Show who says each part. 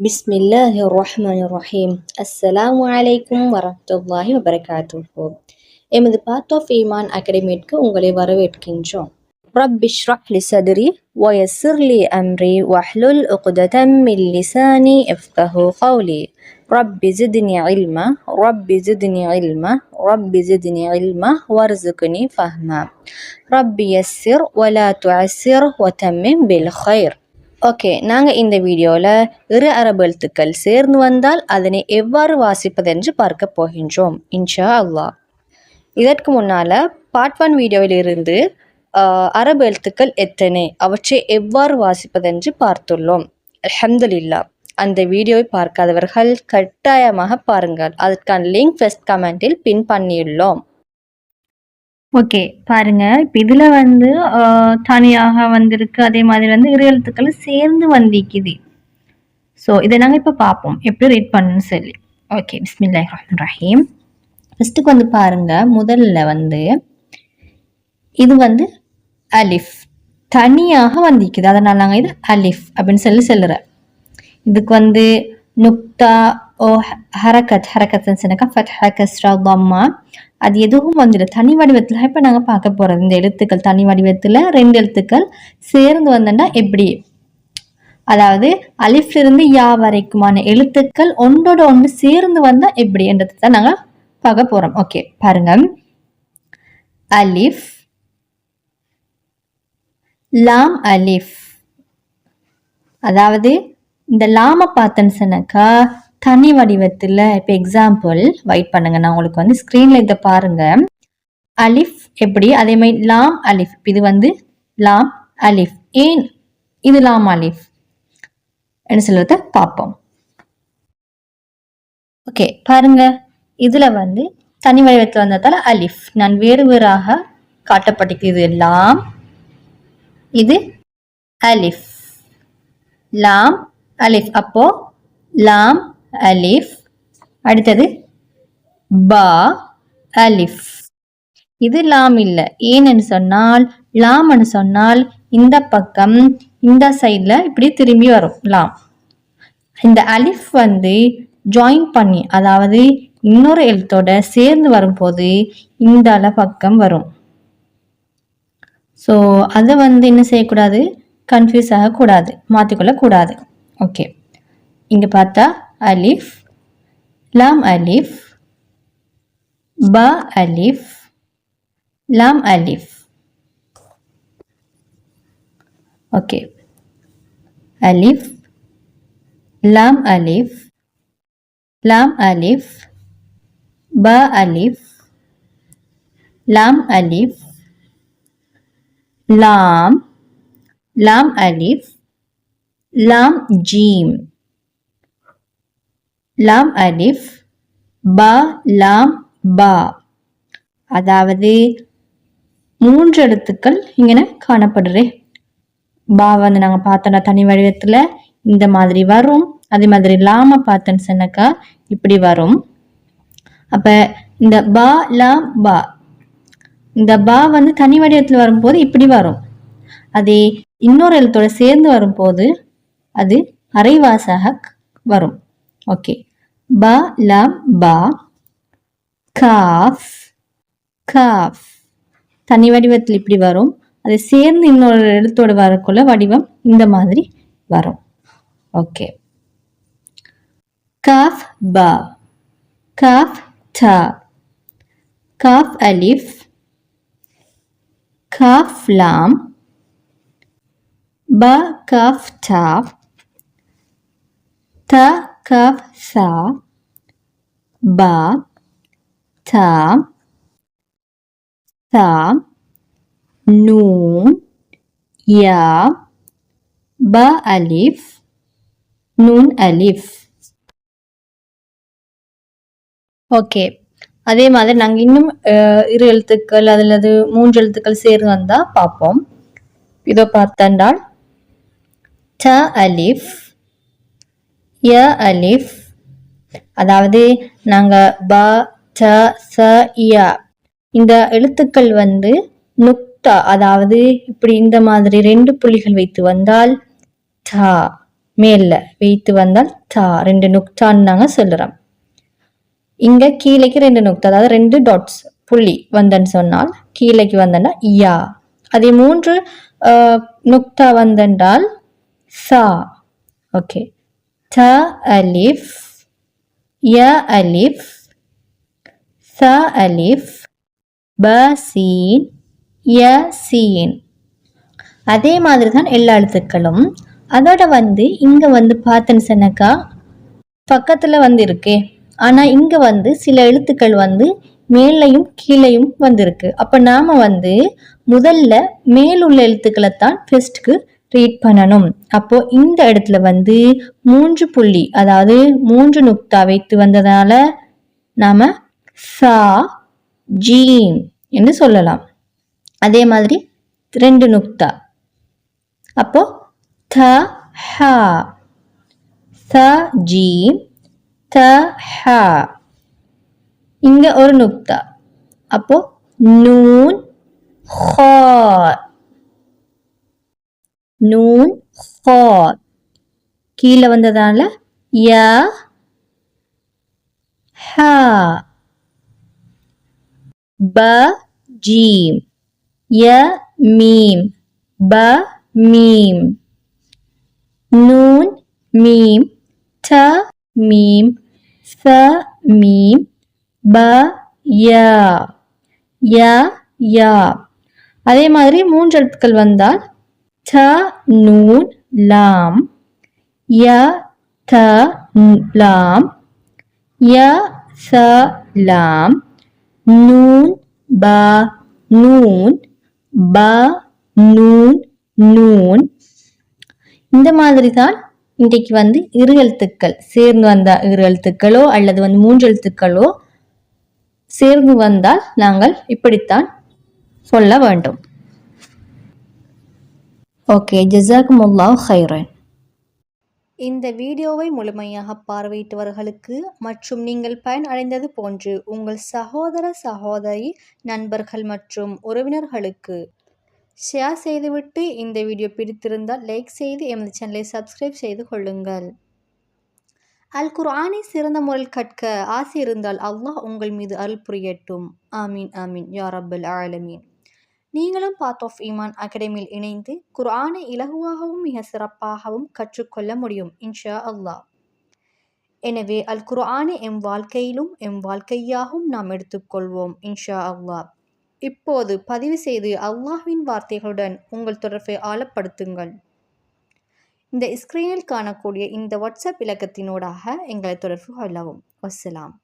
Speaker 1: بسم الله الرحمن الرحيم அஸ்ஸலாமு அலைக்கும் வரஹ்மத்துல்லாஹி வபரகாத்துஹு எமது பார்ட் ஆஃப் ஈமான் அகாடமிக்கு உங்களை வரவேற்கின்றோம் رب اشرح لي صدري ويسر لي أمري واحلل عقدة من لساني يفقه قولي رب زدني علما رب زدني علما رب زدني علما وارزقني فهما رب يسر ولا تعسر وتمم بالخير ஓகே நாங்கள் இந்த வீடியோவில் இரு அரபு எழுத்துக்கள் சேர்ந்து வந்தால் அதனை எவ்வாறு வாசிப்பதென்று பார்க்க போகின்றோம் இன்ஷா அல்லா இதற்கு முன்னால் பார்ட் ஒன் வீடியோவிலிருந்து இருந்து அரபு எழுத்துக்கள் எத்தனை அவற்றை எவ்வாறு வாசிப்பதென்று பார்த்துள்ளோம். அல்ஹம்துலில்லாஹ். அந்த வீடியோவை பார்க்காதவர்கள் கட்டாயமாக பாருங்கள். அதற்கான லிங்க் ஃபெஸ்ட் கமெண்டில் பின் பண்ணியுள்ளோம்.
Speaker 2: ஓகே பாருங்க. இப்போ இதுல வந்து தனியாக வந்திருக்கு. அதே மாதிரி வந்து இரு எழுத்துக்கள் சேர்ந்து வந்திக்குது. ஸோ இதை நாங்கள் இப்போ பார்ப்போம். எப்படி ரீட் பண்ணணும்னு சொல்லி. ஓகே பிஸ்மில்லாஹ் ரஹ்மான் ரஹீம் ஃபஸ்ட்டுக்கு வந்து பாருங்க. முதல்ல வந்து இது வந்து அலிஃப் தனியாக வந்திக்குது. அதனால் நாங்கள் இது அலிஃப் அப்படின்னு சொல்லி சொல்லுறேன் இதுக்கு வந்து நுக்தா ஓ ஹரகத் ஹரக்கத் ஹரக்கத்னு சொன்னாக்கா ஃபத்ஹா கஸ்ரா தம்மா அது எதுவும் வந்துடும் தனி வடிவத்தில். இப்போ நாங்கள் பார்க்க போகிறது இந்த எழுத்துக்கள் தனி வடிவத்தில் ரெண்டு எழுத்துக்கள் சேர்ந்து வந்தேன்னா எப்படி? அதாவது அலிஃப்லிருந்து யா வரைக்குமான எழுத்துக்கள் ஒன்றோட ஒன்று சேர்ந்து வந்தால் எப்படி? என்றதை தான் நாங்கள் பார்க்க போகிறோம் ஓகே. பாருங்க. அலிஃப். லாம் அலிஃப். அதாவது இந்த லாம பார்த்தேன்னு சொன்னாக்கா தனி வடிவத்தில் இப்போ எக்ஸாம்பிள் வெயிட் பண்ணுங்க. நான் உங்களுக்கு வந்து ஸ்க்ரீனில் இதை பாருங்க. அலிஃப் எப்படி? அதே மாதிரி லாம் அலிஃப். இது வந்து லாம் அலிஃப். ஏன் இது லாம் அலிஃப்? என்ன சொல்றத? பார்ப்போம். ஓகே பாருங்க. இதுல வந்து தனி வடிவத்தில் வந்ததால அலிஃப். நான் வேறு வேறாக காட்டப்பட்டிருக்கு இது லாம் இது அலிஃப். லாம் அலிஃப். அப்போ லாம் அலிஃப். அடுத்தது பா அலிஃப். இது லாம் இல்லை. ஏன்னு சொன்னால் லாம்னு சொன்னால் இந்த பக்கம் இந்த சைடில் இப்படி திரும்பி வரும் லாம். இந்த அலிஃப் வந்து ஜாயின் பண்ணி அதாவது இன்னொரு எழுத்தோட சேர்ந்து வரும்போது இந்த அல பக்கம் வரும். ஸோ அதை வந்து என்ன செய்யக்கூடாது? கன்ஃபியூஸ் ஆகக்கூடாது. மாற்றிக்கொள்ளக்கூடாது ஓகே இங்கே பார்த்தா அலிஃப் லாம் அலிஃப் ப அலிஃப் லாம் அலிஃப் ஓகே அலிஃப் லாம் அலிஃப் லாம் அலிஃப் ப அலிஃப் லாம் அலிஃப் லாம் லாம் அலிஃப் லாம் ஜீம் லாம் அலிஃப் ப லாம் பா அதாவது மூன்று எழுத்துக்கள் இங்கே காணப்படுறே. பா வந்து நாங்கள் பார்த்தோன்னா தனி வடிவத்தில் இந்த மாதிரி வரும். அதே மாதிரி லாம பார்த்தேன்னு சொன்னாக்கா இப்படி வரும். அப்போ இந்த பா லாம் பா. இந்த பா வந்து தனி வடிவத்தில் வரும்போது இப்படி வரும். அதே இன்னொரு எழுத்தோட சேர்ந்து வரும்போது அது அரைவாசாக வரும். ஓகே ப லாம் பா. காஃப். காஃப். தனி வடிவத்தில் இப்படி வரும். அது சேர்ந்து இன்னொரு எழுத்தோடு வரக்குள்ள வடிவம் இந்த மாதிரி வரும். ஓகே காஃப் பா. காஃப் தா காஃப் அலிஃப். காஃப் லாம். ப காஃப் தா த கப் சா பா தா தா நூன் யா ப அலிஃப் நூன் அலிஃப் ஓகே அதே மாதிரி நாங்கள் இன்னும் இரு எழுத்துக்கள் அதில் அது மூன்று எழுத்துக்கள் சேர்ந்து வந்தால் பார்ப்போம் இதோ பார்த்தண்டால் ட அலிஃப் ய அலிஃப். அதாவது நாங்கள் ப ச ச ய. இந்த எழுத்துக்கள் வந்து நுக்தா அதாவது இப்படி இந்த மாதிரி ரெண்டு புள்ளிகள் வைத்து வந்தால் தா
Speaker 1: மேல வைத்து வந்தால் தா ரெண்டு நுக்தான்னு நாங்கள் சொல்கிறோம் இங்கே கீழேக்கு ரெண்டு நுக்தா அதாவது ரெண்டு டாட்ஸ் புள்ளி வந்தன்னு சொன்னால் கீழேக்கு வந்தன்னா யா. அதே மூன்று நுக்தா வந்தென்றால் சா. ஓகே. த அலிஃப் ய அலிஃப் ச அலிஃப் ப சீன் ய சீன். அதே மாதிரி தான் எல்லா எழுத்துக்களும். அதோட வந்து இங்கே வந்து பார்த்தேன்னு சொன்னாக்கா பக்கத்தில் வந்து இருக்கே. ஆனால் இங்கே வந்து சில எழுத்துக்கள் வந்து மேலையும் கீழையும் வந்திருக்கு அப்போ நாம் வந்து முதல்ல மேலுள்ள எழுத்துக்களை தான் ஃபெஸ்ட்டுக்கு ரீட் பண்ணணும். அப்போ இந்த இடத்துல வந்து மூன்று புள்ளி அதாவது மூன்று நுக்தா வைத்து வந்ததால நாம சா ஜீம் என்று சொல்லலாம். அதே மாதிரி ரெண்டு நுக்தா. அப்போ த ஹ. த ஜீம். த ஹ. இங்க ஒரு நுக்தா. அப்போ நூன் ஹா. நூன் ஹா. கீழே வந்ததால ய ஹ. ப ஜீம். ய மீம். ப மீம். நூன் மீம். த மீம். ச மீம். ப ய. ய யா. அதே மாதிரி மூன்று எழுத்துக்கள் வந்தால் த நூன் லாம். ய த லாம். ய ச லாம். நூன் ப நூன். ப நூன் நூன். இந்த மாதிரி தான் இன்றைக்கு வந்து இரு எழுத்துக்கள். சேர்ந்து வந்த இரு எழுத்துக்களோ அல்லது வந்து மூன்று எழுத்துக்களோ சேர்ந்து வந்தால் நாங்கள் இப்படித்தான் சொல்ல வேண்டும். ஓகே ஜசாக்குமுல்லாஹ் ஹைரன் இந்த வீடியோவை முழுமையாக பார்வையிட்டவர்களுக்கு மற்றும் நீங்கள் பயன் அடைந்தது போன்று உங்கள் சகோதர சகோதரி நண்பர்கள் மற்றும் உறவினர்களுக்கு ஷேர் செய்துவிட்டு இந்த வீடியோ பிடித்திருந்தால் லைக் செய்து எமது சேனலை சப்ஸ்கிரைப் செய்து கொள்ளுங்கள். அல் குர்ஆனை சிறந்த முறையில் கற்க ஆசை இருந்தால் அல்லாஹ் உங்கள் மீது அருள் புரியட்டும். ஆமீன் ஆமீன். யா ரப்பல் ஆலமீன். நீங்களும் பாத் ஆஃப் ஈமான் அகாடமியில் இணைந்து குர்ஆனை இலகுவாகவும் மிக சிறப்பாகவும் கற்றுக்கொள்ள முடியும் இன்ஷா அல்லாஹ் எனவே அல் குர்ஆனை எம் வாழ்க்கையிலும் எம் வாழ்க்கையாகவும் நாம் எடுத்துக்கொள்வோம் இன்ஷா அல்லாஹ் இப்போது பதிவு செய்து அல்லாஹ்வின் வார்த்தைகளுடன் உங்கள் தொடர்பை ஆழப்படுத்துங்கள். இந்த ஸ்க்ரீனில் காணக்கூடிய இந்த வாட்ஸ்அப் இலக்கத்தினூடாக எங்களை தொடர்பு கொள்ளவும். வசலாம்